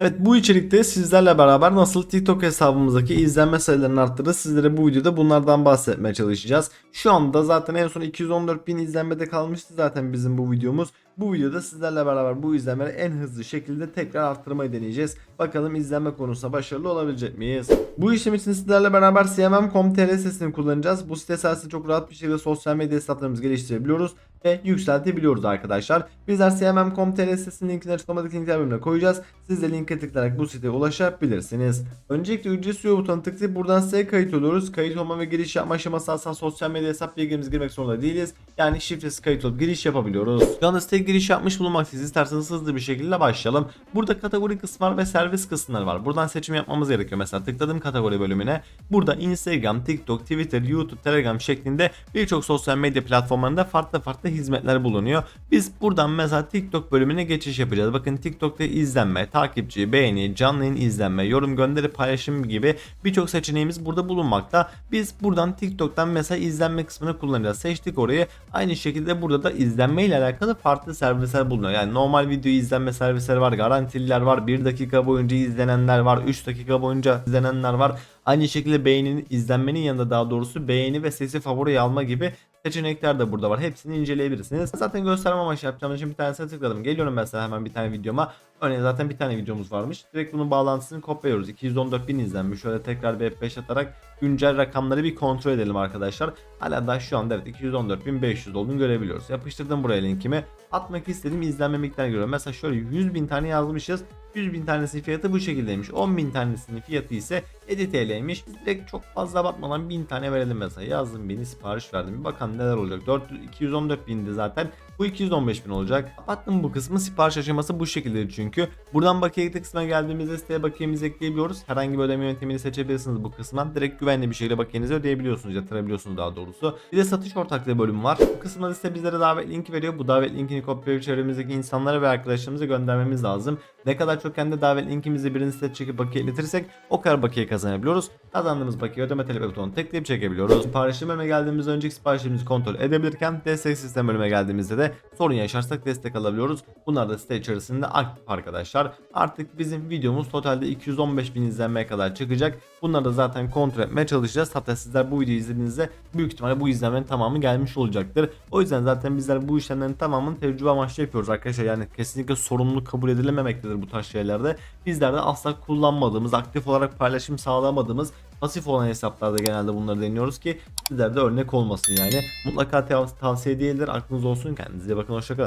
Evet bu içerikte sizlerle beraber nasıl TikTok hesabımızdaki izlenme sayılarını arttırırız sizlere bu videoda bunlardan bahsetmeye çalışacağız. Şu anda zaten en son 214 bin izlenmede kalmıştı zaten bizim bu videomuz. Bu videoda sizlerle beraber bu izlenmeleri en hızlı şekilde tekrar arttırmayı deneyeceğiz. Bakalım izlenme konusunda başarılı olabilecek miyiz? Bu işlem için sizlerle beraber cmm.com.tr sitesini kullanacağız. Bu site sayesinde çok rahat bir şekilde sosyal medya hesaplarımızı geliştirebiliyoruz ve yükseltebiliyoruz arkadaşlar. Bizler cmm.com.tr sitesinin linkini açıklamadaki linkler bölümüne koyacağız. Siz de linke tıklayarak bu siteye ulaşabilirsiniz. Öncelikle ücretsiz üye butonuna tıklayıp buradan siteye kayıt oluyoruz. Kayıt olma ve giriş yapma aşaması asla sosyal medya hesap bilgilerimizi girmek zorunda değiliz. Yani şifresiz kayıt olup giriş yapabiliyoruz. Anda siteye giriş yapmış bulunmaktayız. İsterseniz hızlı bir şekilde başlayalım. Burada kategori kısmı var ve servis kısımları var. Buradan seçim yapmamız gerekiyor. Mesela tıkladım kategori bölümüne. Burada Instagram, TikTok, Twitter, YouTube, Telegram şeklinde birçok sosyal medya platformlarında farklı farklı hizmetler bulunuyor. Biz buradan mesela TikTok bölümüne geçiş yapacağız. Bakın TikTok'ta izlenme, takipçi, beğeni, canlı yayın izlenme, yorum gönderi, paylaşım gibi birçok seçeneğimiz burada bulunmakta. Biz buradan TikTok'tan mesela izlenme kısmını kullanacağız. Seçtik orayı. Aynı şekilde burada da izlenme ile alakalı farklı servisler bulunuyor. Yani normal video izlenme servisleri var, garantililer var, 1 dakika boyunca izlenenler var, 3 dakika boyunca izlenenler var. Aynı şekilde beğeninin izlenmenin yanında daha doğrusu beğeni ve sesi favori alma gibi seçenekler de burada var. Hepsini inceleyebilirsiniz. Zaten gösterme amaçlı yapacağım için bir tanesine tıkladım. Geliyorum mesela hemen bir tane videoma. Örneğin zaten bir tane videomuz varmış. Direkt bunun bağlantısını kopyalıyoruz. 214 bin izlenmiş. Şöyle tekrar bir F5 atarak güncel rakamları bir kontrol edelim arkadaşlar. Hala da şu anda evet 214 bin 500 olduğunu görebiliyoruz. Yapıştırdım buraya linkimi. Atmak istediğim izlenme miktarını görüyorum. Mesela şöyle 100 bin tane yazmışız. 100 bin tanesinin fiyatı bu şekildeymiş. 10 bin tanesinin fiyatı ise 7 TL'ymiş. Direkt çok fazla abartmadan 1000 tane verelim mesela. Yazdım beni sipariş verdim. Bir bakalım neler olacak. 4, 214 bindi zaten. Bu 215 bin olacak. Kapattım bu kısmı. Sipariş aşaması bu şekilde çünkü. Buradan bakiye kısmına geldiğimizde siteye bakiyemizi ekleyebiliyoruz. Herhangi bir ödeme yöntemini seçebilirsiniz bu kısımdan. Direkt güvenli bir şekilde bakiyenizi ödeyebiliyorsunuz. Yatırabiliyorsunuz daha doğrusu. Bir de satış ortaklığı bölümü var. Bu kısımda site bizlere davet linki veriyor. Bu davet linkini kopyalayıp çevremizdeki insanlara ve arkadaşlarımıza göndermemiz lazım. Ne kadar çok kendi davet linkimizi birini site çekip bakiye iletirsek o kadar bakiye kazanabiliyoruz. Kazandığımız bakiye ödeme talep butonunu tıklayıp çekebiliyoruz. Siparişli bölüme geldiğimizde önceki siparişlerimizi kontrol edebilirken destek sistem bölüme geldiğimizde de sorun yaşarsak destek alabiliyoruz. Bunlar da site içerisinde aktif arkadaşlar. Artık bizim videomuz totalde 215 bin izlenmeye kadar çıkacak. Bunları da zaten kontrol etmeye çalışacağız. Hatta sizler bu videoyu izlediğinizde büyük ihtimalle bu izlenmenin tamamı gelmiş olacaktır. O yüzden zaten bizler bu işlemlerin tamamını tecrübe amaçlı yapıyoruz arkadaşlar. Yani kesinlikle sorumluluk kabul edilememektedir bu tarz şeylerde. Bizler de asla kullanmadığımız, aktif olarak paylaşım sağlamadığımız pasif olan hesaplarda genelde bunları deniyoruz ki sizler de örnek olmasın yani. Mutlaka tav- tavsiye değildir. Aklınız olsun. Kendinize bakın. Hoşçakalın.